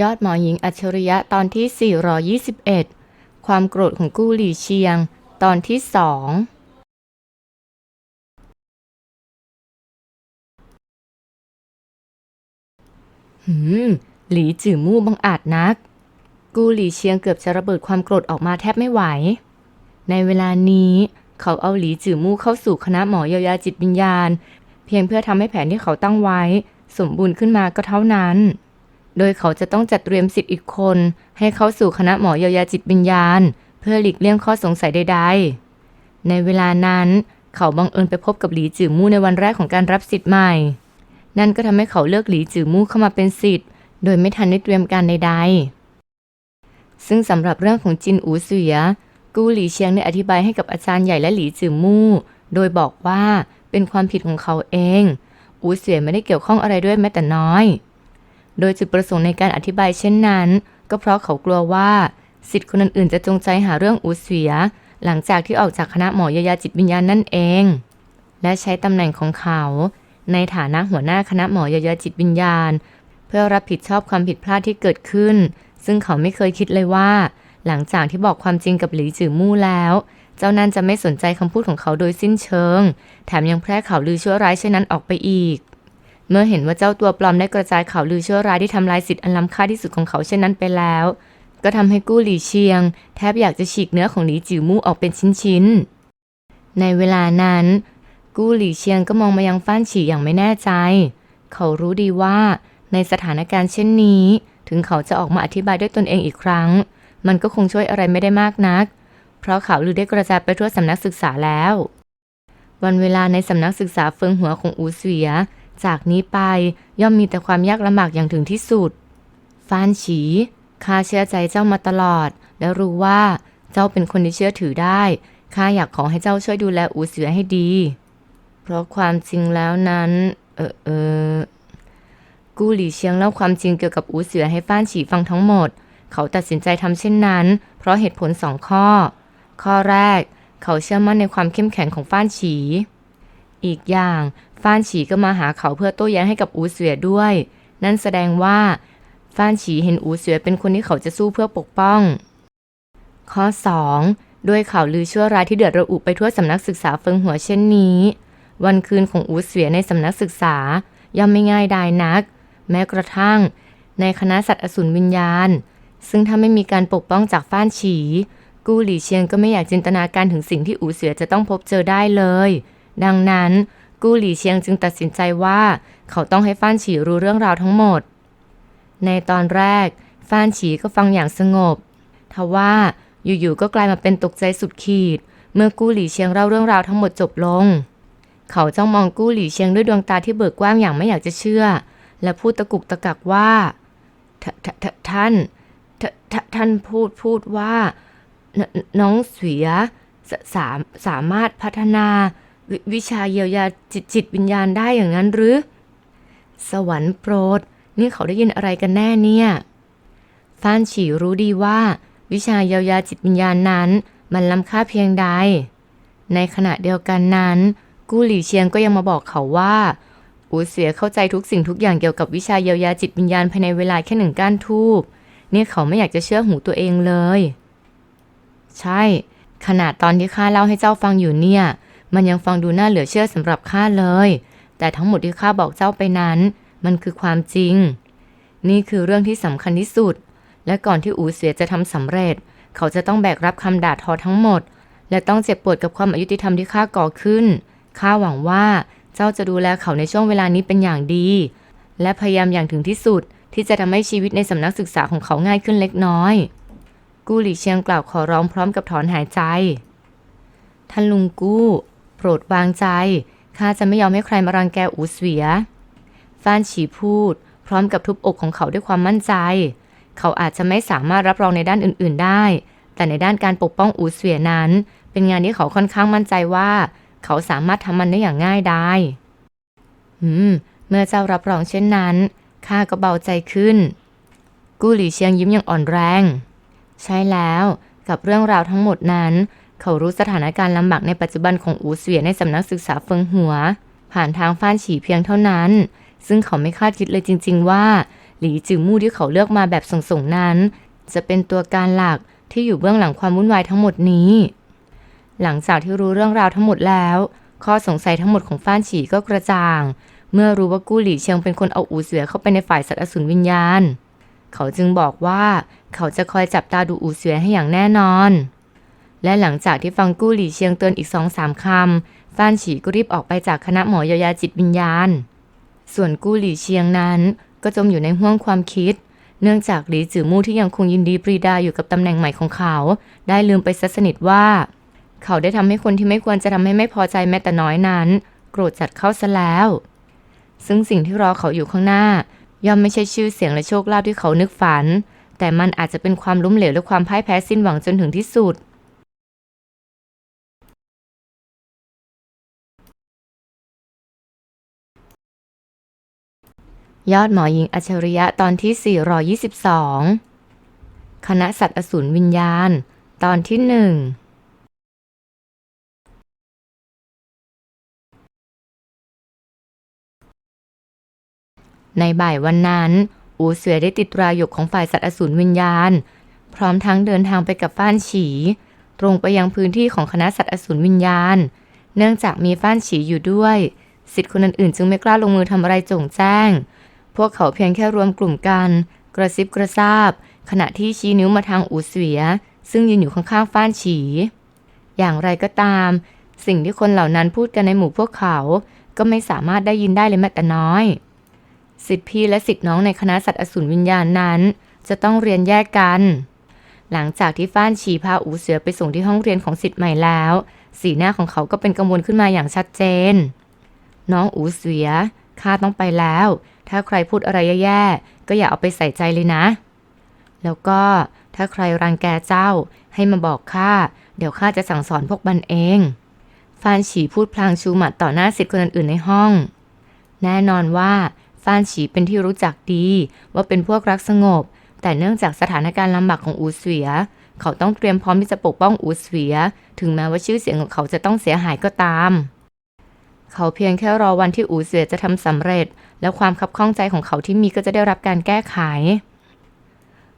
ยอดหมอหญิงอัจฉริยะตอนที่ 421 ความโกรธของกู้หลี่เชียง ตอนที่สองหืม หลีจื่อมู่บังอาจนัก กู้หลี่เชียงเกือบจะระเบิดความโกรธออกมาแทบไม่ไหว ในเวลานี้เขาเอาหลีจื่อมู่เข้าสู่คณะหมอเยียวยาจิตวิญญาณ เพียงเพื่อทำให้แผนที่เขาตั้งไว้ สมบูรณ์ขึ้นมาก็เท่านั้น โดยเขาจะต้องจัดเตรียมสิทธิ์อีกคน ให้เข้าสู่คณะหมอเยียวยาจิตวิญญาณ เพื่อหลีกเลี่ยงข้อสงสัยใด ๆ ในเวลานั้น เขาบังเอิญไปพบกับหลีจือมู่ในวันแรกของการรับสิทธิ์ใหม่ นั่นก็ทำให้เขาเลือกหลีจือมู่เข้ามาเป็นสิทธิ์ โดยไม่ทันได้เตรียมการใด ๆ ซึ่งสำหรับเรื่องของจินอูเสือกู้หลีเชียงได้อธิบายให้กับอาจารย์ใหญ่และหลีจือมู่โดยบอกว่าเป็นความผิดของเขาเอง อูเสือไม่ได้เกี่ยวข้องอะไรด้วยแม้แต่น้อย โดยจุดประสงค์ในการอธิบายเช่นนั้น ก็เพราะเขากลัวว่าสิทธิ์คนอื่นๆจะจงใจหาเรื่องอูเสือหลังจากที่ออกจากคณะหมอยียาจิตวิญญาณนั่นเอง และใช้ตำแหน่งของเขา ในฐานะหัวหน้าคณะหมอยียวยาจิตวิญญาณ เพื่อรับผิดชอบความผิดพลาดที่เกิดขึ้น ซึ่งเขาไม่เคยคิดเลยว่า หลังจากที่บอกความจริงกับหลีจือมู่แล้ว เจ้านั่นจะไม่สนใจคำพูดของเขาโดยสิ้นเชิง แถมยังแพร่ข่าวลือชั่วร้ายเช่นนั้นออกไปอีก เมื่อเห็นว่าเจ้าตัวปลอมได้กระจายข่าวลือชั่วร้ายที่ทำลายสิทธิ์อันล้ำค่าที่สุดของเขาเช่นนั้นไปแล้ว ก็ทำให้กู้หลี่เชียง แทบอยากจะฉีกเนื้อของหลีจิ๋วมู่ออกเป็นชิ้นๆ ในเวลานั้น กู้หลี่เชียงก็มองมายังฟ้านฉีอย่างไม่แน่ใจ เขารู้ดีว่าในสถานการณ์เช่นนี้ ถึงเขาจะออกมาอธิบายด้วยตนเองอีกครั้ง มันก็คงช่วยอะไรไม่ได้มากนัก เพราะข่าวลือได้กระจายไปทั่วสำนักศึกษาแล้ว วันเวลาในสำนักศึกษาเฟิงหัวของอูเสีย จากนี้ไปย่อมมีแต่ความยากลำบากอย่างถึงที่สุด ฟานฉีข้าเชื่อใจเจ้ามาตลอด และรู้ว่าเจ้าเป็นคนที่เชื่อถือได้ข้าอยากขอให้เจ้าช่วยดูแลอูเสือให้ดี เพราะความจริงแล้วนั้น เออเออกู้หลี่เชียงเล่าความจริงเกี่ยวกับอูเสือให้ฟ้านฉีฟังทั้งหมด เขาตัดสินใจทำเช่นนั้น เพราะเหตุผลสองข้อ ข้อแรก เขาเชื่อมั่นในความเข้มแข็งของฟ้านฉี อีกอย่าง ฟ้านฉีก็มาหาเขาเพื่อโต้แย้งให้กับอูเสือด้วย นั่นแสดงว่าฟ้านฉีเห็นอูเสือเป็นคนที่เขาจะสู้เพื่อปกป้อง ข้อ 2. ด้วยข่าวลือชั่วร้ายที่เดือดระอุไปทั่วสำนักศึกษาเฟิงหัวเช่นนี้ วันคืนของอูเสือในสำนักศึกษาย่อมไม่ง่ายดายนัก แม้กระทั่ง ในคณะสัตว์อสูรวิญญาณ ซึ่งถ้าไม่มีการปกป้องจากฟ้านฉี กู้หลี่เชียงก็ไม่อยากจินตนาการถึงสิ่งที่อูเสือจะต้องพบเจอได้เลย ดังนั้น กู้หลี่เชียงจึงตัดสินใจว่า เขาต้องให้ฟ้านฉีรู้เรื่องราวทั้งหมด ในตอนแรกฟ้านฉีก็ฟังอย่างสงบทว่าอยู่ๆก็กลายมาเป็นตกใจสุดขีด เมื่อกู้หลี่เชียงเล่าเรื่องราวทั้งหมดจบลง เขาจ้องมองกู้หลี่เชียงด้วยดวงตาที่เบิกกว้างอย่างไม่อยากจะเชื่อ และพูดตะกุกตะกักว่าท่านท่านพูดพูดว่า น้องเสียสามสามารถพัฒนา ววิชาเยียวยาจิตจิตวิญญาณได้อย่างนั้นหรือ สวรรค์โปรด นี่เขาได้ยินอะไรกันแน่เนี่ยฟ้านฉีรู้ดีว่า วิชาเยียวยาจิตวิญญาณนั้น มันล้ำค่าเพียงใด ในขณะเดียวกันนั้น กู้หลี่เชียงก็ยังมาบอกเขาว่าอูเสียเข้าใจทุกสิ่งทุกอย่างเกี่ยวกับวิชาเยียวยาจิตวิญญาณภายในเวลาแค่หนึ่งก้านทูบเนี่ยเขาไม่อยากจะเชื่อหูตัวเองเลย ใช่ ขนาดตอนที่ข้าเล่าให้เจ้าฟังอยู่เนี่ย มันยังฟังดูน่าเหลือเชื่อสำหรับข้าเลย แต่ทั้งหมดที่ข้าบอกเจ้าไปนั้น มันคือความจริง นี่คือเรื่องที่สำคัญที่สุด และก่อนที่อูเสียจะทำสำเร็จ เขาจะต้องแบกรับคำด่าทอทั้งหมด และต้องเจ็บปวดกับความอายุติธรรมที่ข้าก่อขึ้นข้าหวังว่าเจ้าจะดูแลเขาในช่วงเวลานี้เป็นอย่างดี และพยายามอย่างถึงที่สุดที่จะทำให้ชีวิตในสำนักศึกษาของเขาง่ายขึ้นเล็กน้อย กู้หลี่เชียงกล่าวขอร้องพร้อมกับถอนหายใจ ท่านลุงกู้ รดวางใจ ข้าจะไม่ยอมให้ใครมารังแกอูเสวีย ฟ้านฉีพูด พร้อมกับทุบอกของเขาด้วยความมั่นใจ เขาอาจจะไม่สามารถรับรองในด้านอื่น ๆ ได้ แต่ในด้านการปกป้องอูเสวียนั้น เป็นงานที่เขาค่อนข้างมั่นใจว่า เขาสามารถทำมันได้อย่างง่ายดายอืม เมื่อเจ้ารับรองเช่นนั้นข้าก็เบาใจขึ้น กู้หลี่เชียงยิ้มอย่างอ่อนแรง ใช่แล้วกับเรื่องราวทั้งหมดนั้น เขารู้สถานการณ์ลำบากในปัจจุบันของอูเสวียในสำนักศึกษาเฟิงหัว ผ่านทางฟ้านฉีเพียงเท่านั้น ซึ่งเขาไม่คาดคิดเลยจริง ๆ ว่า หลีจือมู่ที่เขาเลือกมาแบบส่งๆนั้น จะเป็นตัวการหลักที่อยู่เบื้องหลังความวุ่นวายทั้งหมดนี้ หลังจากที่รู้เรื่องราวทั้งหมดแล้ว ข้อสงสัยทั้งหมดของฟ้านฉีก็กระจ่าง เมื่อรู้ว่ากู้หลี่เชียงเป็นคนเอาอูเสือเข้าไปในฝ่ายสัตว์อสูรวิญญาณ เขาจึงบอกว่าเขาจะคอยจับตาดูอูเสือให้อย่างแน่นอน และหลังจากที่ฟังกู้หลี่เชียงเตือนอีกสองสามคำฟ้านฉีก็รีบออกไปจากคณะหมอยายาจิตวิญญาณ ส่วนกู้หลี่เชียงนั้น ก็จมอยู่ในห้วงความคิด เนื่องจากหลีจือมู่ที่ยังคงยินดีปรีดาอยู่กับตำแหน่งใหม่ของเขา ได้ลืมไปซะสนิทว่า เขาได้ทำให้คนที่ไม่ควรจะทำให้ไม่พอใจแม้แต่น้อยนั้น โกรธจัดเข้าซะแล้ว ซึ่งสิ่งที่รอเขาอยู่ข้างหน้า ย่อมไม่ใช่ชื่อเสียงและโชคลาภที่เขานึกฝัน แต่มันอาจจะเป็นความล้มเหลวและความพ่ายแพ้สิ้นหวังจนถึงที่สุด ยอดหมอหญิงอัจฉริยะตอนที่ 422 คณะสัตว์อสูรวิญญาณ ตอนที่หนึ่งในบ่ายวันนั้น อูเสือได้ติดตราหยกของฝ่ายสัตว์อสูรวิญญาณ พร้อมทั้งเดินทางไปกับฟ้านฉี ตรงไปยังพื้นที่ของคณะสัตว์อสูรวิญญาณ เนื่องจากมีฟ้านฉีอยู่ด้วย สิทธิ์คนอื่นๆ จึงไม่กล้าลงมือทำอะไรจงแจ้ง พวกเขาเพียงแค่รวมกลุ่มกัน กระซิบกระซาบ ขณะที่ชี้นิ้วมาทางอูเสือซึ่งยืนอยู่ข้างๆฟ้านฉี อย่างไรก็ตาม สิ่งที่คนเหล่านั้นพูดกันในหมู่พวกเขา ก็ไม่สามารถได้ยินได้เลยแม้แต่น้อย สิทธิพี่และสิทธิน้องในคณะสัตว์อสูรวิญญาณนั้น จะต้องเรียนแยกกัน หลังจากที่ฟ้านฉีพาอูเสือไปส่งที่ห้องเรียนของสิทธิ์ใหม่แล้ว สีหน้าของเขาก็เป็นกังวลขึ้นมาอย่างชัดเจน น้องอูเสือข้าต้องไปแล้ว ถ้าใครพูดอะไรแย่ๆ ก็อย่าเอาไปใส่ใจเลยนะ แล้วก็ถ้าใครรังแกเจ้าให้มาบอกข้า เดี๋ยวข้าจะสั่งสอนพวกมันเอง ฟานฉีพูดพลางชูหมัดต่อหน้าสิทธิ์คนอื่นๆในห้อง แน่นอนว่าฟานฉีเป็นที่รู้จักดีว่าเป็นพวกรักสงบ แต่เนื่องจากสถานการณ์ลำบากของอูเสวีย เขาต้องเตรียมพร้อมที่จะปกป้องอูเสวีย ถึงแม้ว่าชื่อเสียงของเขาจะต้องเสียหายก็ตาม เขาเพียงแค่รอวันที่อูเสวียจะทำสำเร็จ แล้วความคับข้องใจของเขาที่มีก็จะได้รับการแก้ไข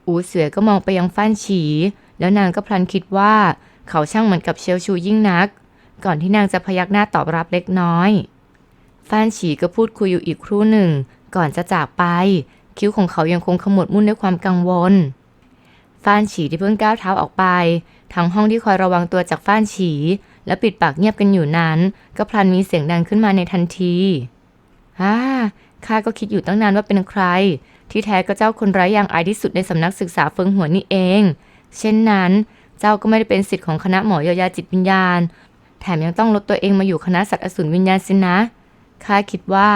อูเสวียก็มองไปยังฟ้านฉี แล้วนางก็พลันคิดว่า เขาช่างเหมือนกับเชลชูยิ่งนัก ก่อนที่นางจะพยักหน้าตอบรับเล็กน้อยฟ้านฉีก็พูดคุยอยู่อีกครู่หนึ่ง ก่อนจะจากไป คิ้วของเขายังคงขมวดมุ่นด้วยความกังวลฟ้านฉีที่เพิ่งก้าวเท้าออกไป ทั้งห้องที่คอยระวังตัวจากฟ้านฉี และปิดปากเงียบกันอยู่นั้น ก็พลันมีเสียงดังขึ้นมาในทันทีฮ่าข้าก็คิดอยู่ตั้งนานว่าเป็นใคร ที่แท้ก็เจ้าคนไร้อย่างอายที่สุดในสำนักศึกษาเฟิงหัวนี่เอง เช่นนั้น เจ้าก็ไม่ได้เป็นศิษย์ของคณะหมอยายาจิตวิญญาณ แถมยังต้องลดตัวเองมาอยู่คณะสัตว์อสูรวิญญาณสินะข้าคิดว่า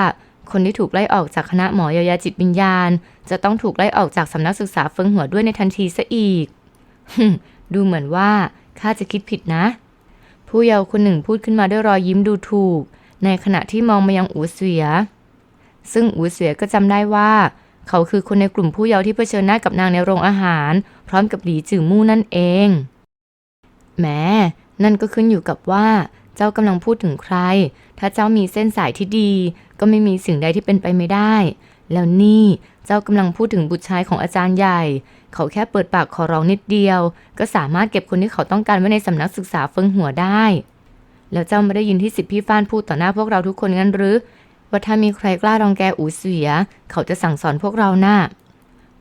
คนที่ถูกไล่ออกจากคณะหมอยายาจิตวิญญาณ จะต้องถูกไล่ออกจากสำนักศึกษาเฟิงหัวด้วยในทันทีซะอีกฮึดูเหมือนว่าข้าจะคิดผิดนะ ผู้เยาว์คนหนึ่งพูดขึ้นมาด้วยรอยยิ้มดูถูก ในขณะที่มองมายังอูเสวีย ซึ่งอูเสวียก็จำได้ว่า เขาคือคนในกลุ่มผู้เยาว์ที่เผชิญหน้ากับนางในโรงอาหาร พร้อมกับหลีจือมู่นั่นเองแหมนั่นก็ขึ้นอยู่กับว่า เจ้ากำลังพูดถึงใคร ถ้าเจ้ามีเส้นสายที่ดี ก็ไม่มีสิ่งใดที่เป็นไปไม่ได้ แล้วนี่ เจ้ากำลังพูดถึงบุตรชายของอาจารย์ใหญ่ เขาแค่เปิดปากขอร้องนิดเดียว ก็สามารถเก็บคนที่เขาต้องการไว้ในสำนักศึกษาเฟิงหัวได้ แล้วเจ้าไม่ได้ยินที่สิทธิพี่ฟ้านพูดต่อหน้าพวกเราทุกคนงั้นหรือว่าถ้ามีใครกล้ารองแกอูเสีย เขาจะสั่งสอนพวกเราหน่ะ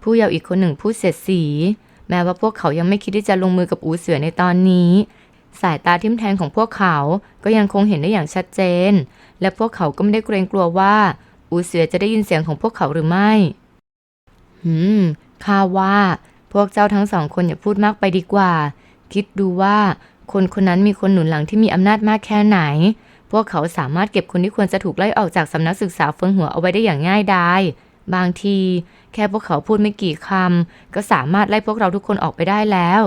ผู้เยาว์อีกคนหนึ่งพูดเสียดสี แม้ว่าพวกเขายังไม่คิดที่จะลงมือกับอูเสือในตอนนี้ สายตาทิมแทงของพวกเขา ก็ยังคงเห็นได้อย่างชัดเจน และพวกเขาก็ไม่ได้เกรงกลัวว่า อูเสือจะได้ยินเสียงของพวกเขาหรือไม่ หืม ข้าว่า พวกเจ้าทั้งสองคนอย่าพูดมากไปดีกว่า คิดดูว่า คนคนนั้นมีคนหนุนหลังที่มีอำนาจมากแค่ไหน พวกเขาสามารถเก็บคนที่ควรจะถูกไล่ออกจากสำนักศึกษาเฟิงหัวเอาไว้ได้อย่างง่ายดายบางที แค่พวกเขาพูดไม่กี่คำก็สามารถไล่พวกเราทุกคนออกไปได้แล้ว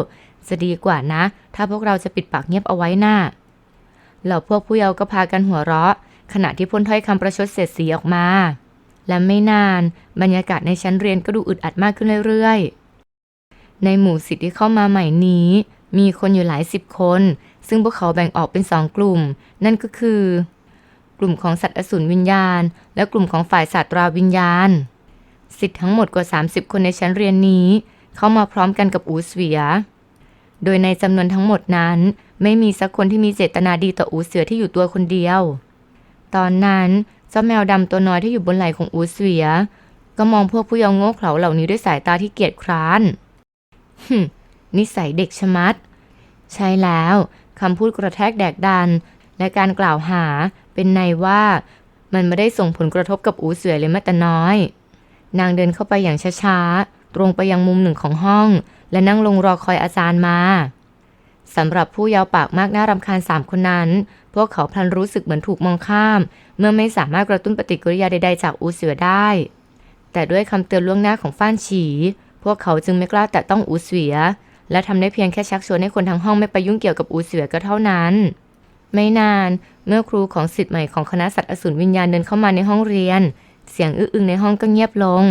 จะดีกว่านะ ถ้าพวกเราจะปิดปากเงียบเอาไว้น่ะเหล่าพวกผู้เยาว์ก็พากันหัวเราะ ขณะที่พ่นถ้อยคำประชดเสียดสีออกมา และไม่นานบรรยากาศในชั้นเรียนก็ดูอึดอัดมากขึ้นเรื่อยๆ ในหมู่สิทธิ์ที่เข้ามาใหม่นี้ มีคนอยู่หลายสิบคน ซึ่งพวกเขาแบ่งออกเป็นสองกลุ่ม นั่นก็คือ กลุ่มของสัตว์อสูรวิญญาณ และกลุ่มของฝ่ายศาสตราวิญญาณ สิทธิ์ทั้งหมดกว่า 30 คนในชั้นเรียนนี้ เข้ามาพร้อมกันกับอูเสวีย โดยในจำนวนทั้งหมดนั้น ไม่มีสักคนที่มีเจตนาดีต่ออูเสือที่อยู่ตัวคนเดียว ตอนนั้น เจ้าแมวดำตัวน้อยที่อยู่บนไหล่ของอูเสวีย ก็มองพวกผู้เยาว์โง่เขลาเหล่านี้ด้วยสายตาที่เกียจคร้านหึนิสัยเด็กชะมัด ใช่แล้วคำพูดกระแทกแดกดัน และการกล่าวหาเป็นในว่ามันไม่ได้ส่งผลกระทบกับอูเสือเลยแม้แต่น้อย นางเดินเข้าไปอย่างช้าๆ ตรงไปยังมุมหนึ่งของห้อง และนั่งลงรอคอยอาจารย์มา สำหรับผู้เยาวปากมากน่ารำคาญสามคนนั้น พวกเขาพลันรู้สึกเหมือนถูกมองข้าม เมื่อไม่สามารถกระตุ้นปฏิกิริยาใดๆจากอูเสือได้ แต่ด้วยคำเตือนล่วงหน้าของฟ้านฉี พวกเขาจึงไม่กล้าแตะต้องอูเสือ และทำได้เพียงแค่ชักชวนให้คนทั้งห้องไม่ไปยุ่งเกี่ยวกับอูเสือก็เท่านั้น ไม่นาน เมื่อครูของสิทธิ์ใหม่ของคณะสัตว์อสูรวิญญาณเดินเข้ามาในห้องเรียน เสียงอื้ออึงในห้องก็เงียบลง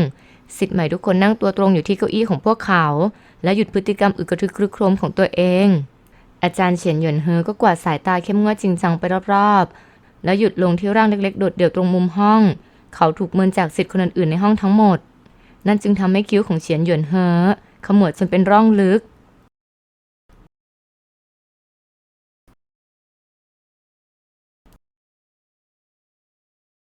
สิทธิ์ใหม่ทุกคนนั่งตัวตรงอยู่ที่เก้าอี้ของพวกเขา และหยุดพฤติกรรมอึกระทึกครึกโครมของตัวเอง อาจารย์เฉียนหยวนเฮอก็กวาดสายตาเข้มงวดจริงจังไปรอบๆ แล้วหยุดลงที่ร่างเล็กๆ โดดเดี่ยวตรงมุมห้อง เขาถูกเมินจากสิทธิ์คนอื่นๆในห้องทั้งหมด นั่นจึงทำให้คิ้วของเฉียนหยวนเฮอขมวดจนเป็นร่องลึก